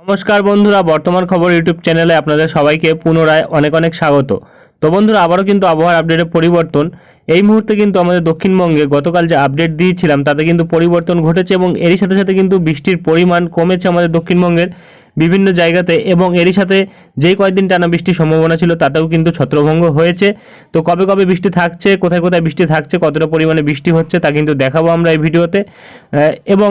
নমস্কার বন্ধুরা, বর্তমান খবর ইউটিউব চ্যানেলে আপনাদের সবাইকে পুনরায় অনেক অনেক স্বাগত। তো বন্ধুরা, আবারও কিন্তু আবহাওয়ার আপডেটে পরিবর্তন। এই মুহূর্তে কিন্তু আমাদের দক্ষিণবঙ্গে গতকাল যে আপডেট দিয়েছিলাম, তাতে কিন্তু পরিবর্তন ঘটেছে এবং এরই সাথে সাথে কিন্তু বৃষ্টির পরিমাণ কমেছে আমাদের দক্ষিণবঙ্গের বিভিন্ন জায়গাতে এবং এরই সাথে যেই কয়েকদিন টানা বৃষ্টির সম্ভাবনা ছিল, তাতেও কিন্তু ছত্রভঙ্গ হয়েছে। তো কবে কবে বৃষ্টি থাকছে, কোথায় কোথায় বৃষ্টি থাকছে, কতটা পরিমাণে বৃষ্টি হচ্ছে তা কিন্তু দেখাবো আমরা এই ভিডিওতে। এবং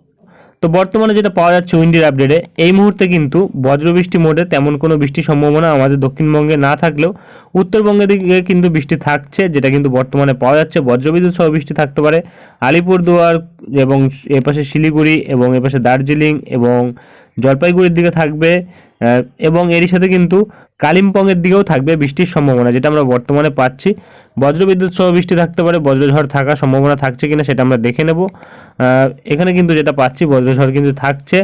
তো বর্তমানে যেটা পাওয়া যাচ্ছে উইন্ডির আপডেটে, এই মুহূর্তে কিন্তু বজ্রবৃষ্টি মোডে তেমন কোনো বৃষ্টির সম্ভাবনা আমাদের দক্ষিণবঙ্গে না থাকলেও উত্তরবঙ্গের দিকে কিন্তু বৃষ্টি থাকছে, যেটা কিন্তু বর্তমানে পাওয়া যাচ্ছে। বজ্রবিদ্যুৎ সহ বৃষ্টি থাকতে পারে আলিপুরদুয়ার এবং এপাশে শিলিগুড়ি এবং এপাশে দার্জিলিং এবং জলপাইগুড়ির দিকে থাকবে। এবং এরই সাথে কিন্তু কালিম্পংয়ের দিকেও থাকবে বৃষ্টির সম্ভাবনা, যেটা আমরা বর্তমানে পাচ্ছি। বজ্রবিদ্যুৎ সহ বৃষ্টি থাকতে পারে, বজ্রঝড় থাকার সম্ভাবনা থাকছে কিনা সেটা আমরা দেখে নেব। এখানে কিন্তু যেটা পাচ্ছি, বজ্রঝড় কিন্তু থাকছে।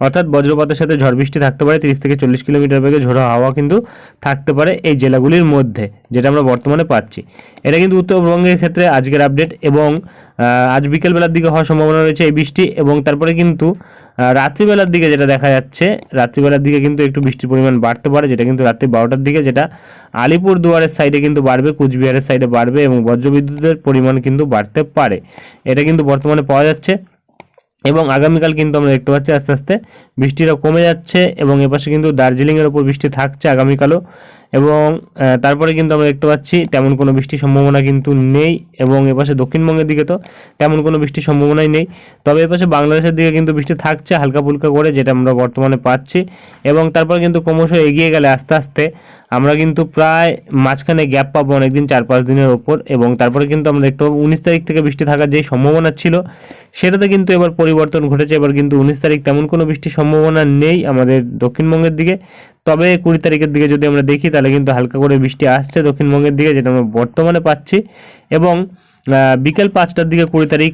অর্থাৎ বজ্রপাতের সাথে ঝড় বৃষ্টি থাকতে পারে, তিরিশ থেকে চল্লিশ কিলোমিটার বেগে ঝোড়ো হাওয়া কিন্তু থাকতে পারে এই জেলাগুলির মধ্যে, যেটা আমরা বর্তমানে পাচ্ছি। এটা কিন্তু উত্তরবঙ্গের ক্ষেত্রে আজকের আপডেট এবং আজ বিকেলবেলার দিকে হওয়ার সম্ভাবনা রয়েছে এই বৃষ্টি এবং তারপরে কিন্তু রাত্রিবেলার দিকে যেটা দেখা যাচ্ছে, রাত্রিবেলার দিকে কিন্তু একটু বৃষ্টির পরিমাণ বাড়তে পারে, যেটা কিন্তু রাত্রি বারোটার দিকে, যেটা আলিপুর দুয়ারের সাইডে কিন্তু বাড়বে, কুচবিহারের সাইডে বাড়বে এবং বজ্রবিদ্যুতের পরিমাণ কিন্তু বাড়তে পারে। এটা কিন্তু বর্তমানে পাওয়া যাচ্ছে এবং আগামীকাল কিন্তু আমরা দেখতে পাচ্ছি আস্তে আস্তে বৃষ্টিটা কমে যাচ্ছে এবং এপাশে কিন্তু দার্জিলিংয়ের ওপর বৃষ্টি থাকছে আগামীকালও। এবং তারপরে কিন্তু আমরা দেখতে পাচ্ছি তেমন কোনো বৃষ্টির সম্ভাবনা কিন্তু নেই এবং এপাশে দক্ষিণবঙ্গের দিকে তো তেমন কোনো বৃষ্টির সম্ভাবনাই নেই। তবে এপাশে বাংলাদেশের দিকে কিন্তু বৃষ্টি থাকছে হালকা ফুলকা করে যেটা আমরা বর্তমানে পাচ্ছি এবং তারপর কিন্তু ক্রমশ এগিয়ে গেলে আস্তে আস্তে আমরা কিন্তু প্রায় মাঝখানে গ্যাপ পাবো অনেকদিন, চার পাঁচ দিনের ওপর এবং তারপরে কিন্তু আমরা দেখতে পাবো উনিশ তারিখ থেকে বৃষ্টি থাকার যেই সম্ভাবনা ছিল সেটাতে কিন্তু এবার পরিবর্তন ঘটেছে। এবার কিন্তু উনিশ তারিখ তেমন কোনো বৃষ্টির সম্ভাবনা নেই আমাদের দক্ষিণবঙ্গের দিকে। তবে কুড়ি তারিখের দিকে যদি আমরা দেখি, তাহলে কিন্তু হালকা করে বৃষ্টি আসছে দক্ষিণবঙ্গের দিকে, যেটা আমরা বর্তমানে পাচ্ছি। এবং বিকেল পাঁচটার দিকে কুড়ি তারিখ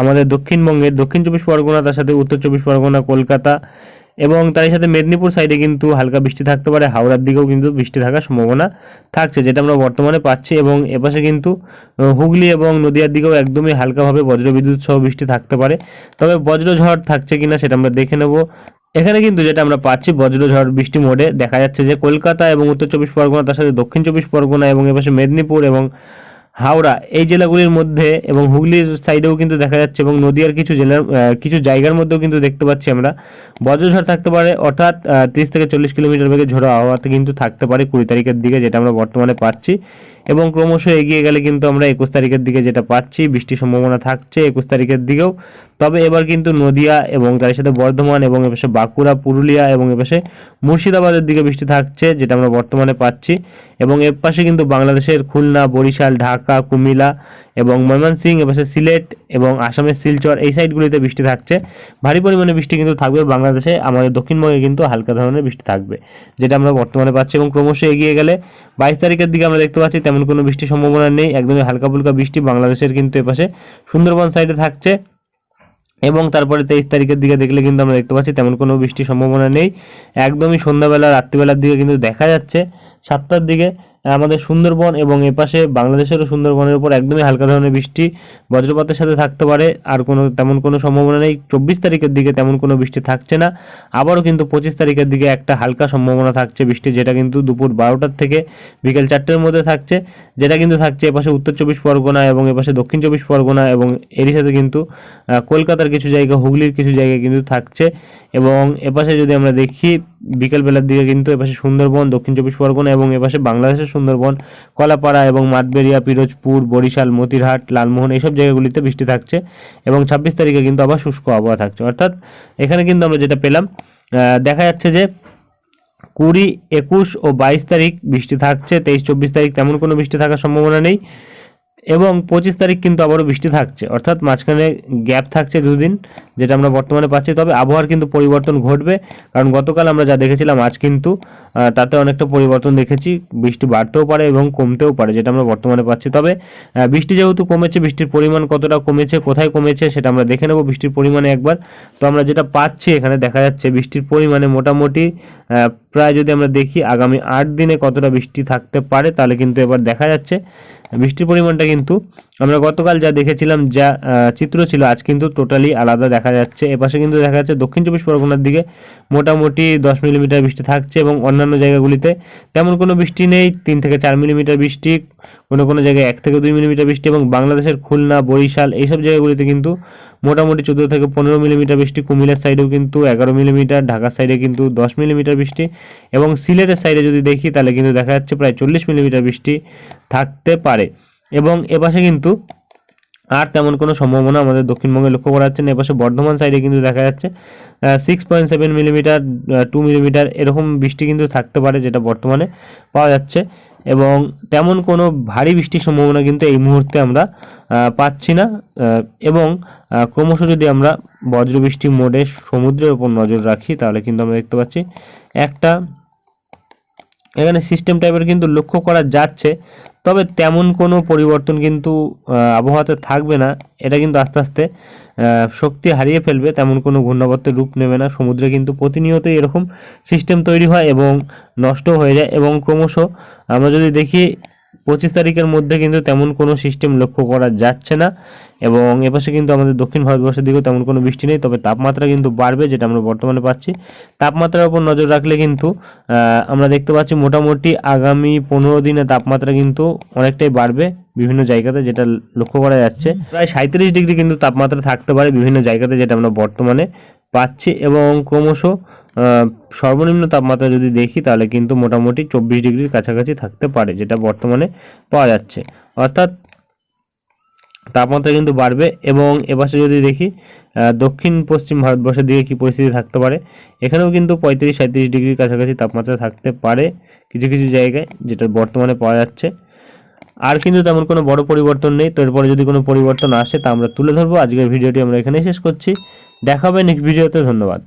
আমাদের দক্ষিণবঙ্গের দক্ষিণ চব্বিশ পরগনা, তার সাথে উত্তর চব্বিশ পরগনা, কলকাতা এবং তার সাথে মেদিনীপুর সাইডে কিন্তু হালকা বৃষ্টি থাকতে পারে। হাওড়ার দিকেও কিন্তু বৃষ্টি থাকার সম্ভাবনা থাকছে, যেটা আমরা বর্তমানে পাচ্ছি এবং এপাশে কিন্তু হুগলি এবং নদিয়ার দিকেও একদমই হালকাভাবে বজ্রবিদ্যুৎ সহ বৃষ্টি থাকতে পারে। তবে বজ্রঝড় থাকছে কিনা সেটা আমরা দেখে নেব। এখানে কিন্তু যেটা আমরা পাচ্ছি, বজ্রঝড়, বৃষ্টি মোডে, দেখা যাচ্ছে যে কলকাতা এবং উত্তর চব্বিশ পরগনা, তার সাথে দক্ষিণ চব্বিশ পরগনা এবং এপাশে মেদিনীপুর এবং হাওড়া, এই জেলাগুলির মধ্যে এবং হুগলির সাইডেও কিন্তু দেখা যাচ্ছে এবং নদিয়ার কিছু জেলার কিছু জায়গার মধ্যেও কিন্তু দেখতে পাচ্ছি আমরা। বজ্রঝড় থাকতে পারে, অর্থাৎ তিরিশ থেকে চল্লিশ কিলোমিটার বেগে ঝোড়ো আবহাওয়াতে কিন্তু থাকতে পারে কুড়ি তারিখের দিকে, যেটা আমরা বর্তমানে পাচ্ছি। এবং ক্রমশ এগিয়ে গেলে কিন্তু আমরা একুশ তারিখের দিকে যেটা পাচ্ছি, বৃষ্টির সম্ভাবনা থাকছে একুশ তারিখের দিকেও। তবে এবার কিন্তু নদিয়া এবং তার সাথে বর্ধমান এবং এপাশে বাঁকুড়া, পুরুলিয়া এবং এপাশে মুর্শিদাবাদের দিকে বৃষ্টি থাকছে, যেটা আমরা বর্তমানে পাচ্ছি। এবং এর পাশে কিন্তু বাংলাদেশের খুলনা, বরিশাল, ঢাকা, কুমিল্লা এবং ময়মনসিংহ, এপাশে সিলেট এবং আসামের শিলচর এই সাইডগুলিতে বৃষ্টি থাকছে। ভারী পরিমাণে বৃষ্টি কিন্তু থাকবে বাংলাদেশে, আমাদের দক্ষিণবঙ্গে কিন্তু হালকা ধরনের বৃষ্টি থাকবে, যেটা আমরা বর্তমানে পাচ্ছি এবং ক্রমশ এগিয়ে গেলে বাইশ তারিখের দিকে আমরা দেখতে পাচ্ছি তেমন কোনো বৃষ্টির সম্ভাবনা নেই, একদমই হালকা ফুলকা বৃষ্টি বাংলাদেশের কিন্তু এপাশে সুন্দরবন সাইডে থাকছে। এবং তারপরে তেইশ তারিখের দিকে দেখলে কিন্তু আমরা দেখতে পাচ্ছি তেমন কোনো বৃষ্টির সম্ভাবনা নেই। একদমই সন্ধ্যাবেলা, রাত্রিবেলার দিকে কিন্তু দেখা যাচ্ছে। সাতটার দিকে আমাদের সুন্দরবন এবং এপাশে বাংলাদেশেরও সুন্দরবনের উপর একদমই হালকা ধরনের বৃষ্টি বজ্রপাতের সাথে থাকতে পারে, আর কোনো, তেমন কোনো সম্ভাবনা নেই। চব্বিশ তারিখের দিকে তেমন কোনো বৃষ্টি থাকছে না। আবারও কিন্তু পঁচিশ তারিখের দিকে একটা হালকা সম্ভাবনা থাকছে বৃষ্টি, যেটা কিন্তু দুপুর বারোটার থেকে বিকেল চারটের মধ্যে থাকছে। যেটা কিন্তু থাকছে এপাশে উত্তর চব্বিশ পরগনা এবং এপাশে দক্ষিণ চব্বিশ পরগনা এবং এরই সাথে কিন্তু কলকাতার কিছু জায়গা, হুগলির কিছু জায়গায় কিন্তু থাকছে। এবং এপাশে যদি আমরা দেখি বিকেলবেলার দিকে কিন্তু এপাশে সুন্দরবন, দক্ষিণ চব্বিশ পরগনা এবং এপাশে বাংলাদেশের সুন্দরবন, কলাপাড়া এবং মাতবেরিয়া পিরোজপুর, বরিশাল, মতিরহাট, লালমোহন এইসব জায়গাগুলিতে বৃষ্টি থাকছে এবং ছাব্বিশ তারিখে কিন্তু আবার শুষ্ক আবহাওয়া থাকছে। অর্থাৎ এখানে কিন্তু আমরা যেটা পেলাম দেখা যাচ্ছে যে কুড়ি, একুশ ও বাইশ তারিখ বৃষ্টি থাকছে, তেইশ, চব্বিশ তারিখ তেমন কোনো বৃষ্টি থাকার সম্ভাবনা নেই। এবং পঁচিশ তারিখ কিন্তু আবারও বৃষ্টি থাকছে। অর্থাৎ মাঝখানে গ্যাপ থাকছে দুদিন, যেটা আমরা বর্তমানে পাচ্ছি। তবে আবহাওয়ার কিন্তু পরিবর্তন ঘটবে, কারণ গতকাল আমরা যা দেখেছিলাম, আজ কিন্তু তাতে অনেকটা পরিবর্তন দেখেছি। বৃষ্টি বাড়তেও পারে এবং কমতেও পারে, যেটা আমরা বর্তমানে পাচ্ছি। তবে বৃষ্টি যেহেতু কমেছে, বৃষ্টির পরিমাণ কতটা কমেছে, কোথায় কমেছে, সেটা আমরা দেখে নেব বৃষ্টির পরিমাণে একবার। তো আমরা যেটা পাচ্ছি এখানে দেখা যাচ্ছে, বৃষ্টির পরিমাণে মোটামুটি প্রায় যদি আমরা দেখি, আগামী আট দিনে কতটা বৃষ্টি থাকতে পারে, তাহলে কিন্তু এবার দেখা যাচ্ছে। বৃষ্টির পরিমাণটা কিন্তু আমরা গতকাল যা দেখেছিলাম, যা চিত্র ছিল, আজ কিন্তু টোটালি আলাদা দেখা যাচ্ছে। এপাশে কিন্তু দেখা যাচ্ছে দক্ষিণ চব্বিশ পরগনার দিকে মোটামুটি দশ মিলিমিটার বৃষ্টি থাকছে এবং অন্যান্য জায়গাগুলিতে তেমন কোনো বৃষ্টি নেই, তিন থেকে চার মিলিমিটার বৃষ্টি, কোনো কোনো জায়গায় এক থেকে দুই মিলিমিটার বৃষ্টি এবং বাংলাদেশের খুলনা, বরিশাল এইসব জায়গাগুলিতে কিন্তু মোটামুটি চোদ্দ থেকে পনেরো মিলিমিটার বৃষ্টি, কুমিল্লার সাইডেও কিন্তু এগারো মিলিমিটার, ঢাকার সাইডে কিন্তু দশ মিলিমিটার বৃষ্টি এবং সিলেটের সাইডে যদি দেখি তাহলে কিন্তু দেখা যাচ্ছে প্রায় চল্লিশ মিলিমিটার বৃষ্টি থাকতে পারে। এবং এপাশে কিন্তু আর তেমন কোনো সম্ভাবনা আমাদের দক্ষিণবঙ্গে লক্ষ্য করা যাচ্ছে না। এপাশে বর্ধমান সাইডে কিন্তু দেখা যাচ্ছে six point seven millimetre to millimetre এরকম বৃষ্টি কিন্তু থাকতে পারে যেটা বর্তমানে পাওয়া যাচ্ছে এবং তেমন কোনো ভারী বৃষ্টির সম্ভাবনা কিন্তু এই মুহূর্তে আমরা পাচ্ছি না এবং ক্রমশ যদি আমরা বজ্রবৃষ্টি মোডে সমুদ্রের ওপর নজর রাখি তাহলে কিন্তু আমরা দেখতে পাচ্ছি একটা এখানে সিস্টেম টাইপের কিন্তু লক্ষ্য করা যাচ্ছে তবে তেমন কোনো পরিবর্তন কিন্তু আবহাওয়াতে থাকবে না। এটা কিন্তু আস্তে আস্তে শক্তি হারিয়ে ফেলবে, তেমন কোনো ঘূর্ণাবর্তের রূপ নেবে না। সমুদ্রে কিন্তু প্রতিনিয়তই এরকম সিস্টেম তৈরি হয় এবং নষ্ট হয়ে যায় এবং ক্রমশ আমরা যদি দেখি পঁচিশ তারিখের মধ্যে কিন্তু তেমন কোনো সিস্টেম লক্ষ্য করা যাচ্ছে না এবং এপাশে কিন্তু আমাদের দক্ষিণ ভারতবর্ষের দিকেও তেমন কোনো বৃষ্টি নেই, তবে তাপমাত্রা কিন্তু বাড়বে যেটা আমরা বর্তমানে পাচ্ছি। তাপমাত্রার উপর নজর রাখলে কিন্তু আমরা দেখতে পাচ্ছি মোটামুটি আগামী পনেরো দিনে তাপমাত্রা কিন্তু অনেকটাই বাড়বে বিভিন্ন জায়গাতে যেটা লক্ষ্য করা যাচ্ছে। প্রায় সাঁত্রিশ ডিগ্রি কিন্তু তাপমাত্রা থাকতে পারে বিভিন্ন জায়গাতে যেটা আমরা বর্তমানে পাচ্ছি এবং ক্রমশ সর্বনিম্ন তাপমাত্রা যদি দেখি, তাহলে কিন্তু মোটামুটি চব্বিশ ডিগ্রির কাছাকাছি থাকতে পারে, যেটা বর্তমানে পাওয়া যাচ্ছে। অর্থাৎ তাপমাত্রা কিন্তু বাড়বে এবং এপাশে যদি দেখি দক্ষিণ পশ্চিম ভারতবর্ষের দিকে কি পরিস্থিতি থাকতে পারে, এখানেও কিন্তু পঁয়ত্রিশ সাঁত্রিশ ডিগ্রির কাছাকাছি তাপমাত্রা থাকতে পারে কিছু কিছু জায়গায়, যেটা বর্তমানে পাওয়া যাচ্ছে। আর কিন্তু তেমন কোনো বড় পরিবর্তন নেই, তো এরপরে যদি কোনো পরিবর্তন আসে, তা আমরা তুলে ধরবো। আজকের ভিডিওটি আমরা এখানেই শেষ করছি। দেখা হবে নেক্সট ভিডিওতে ধন্যবাদ।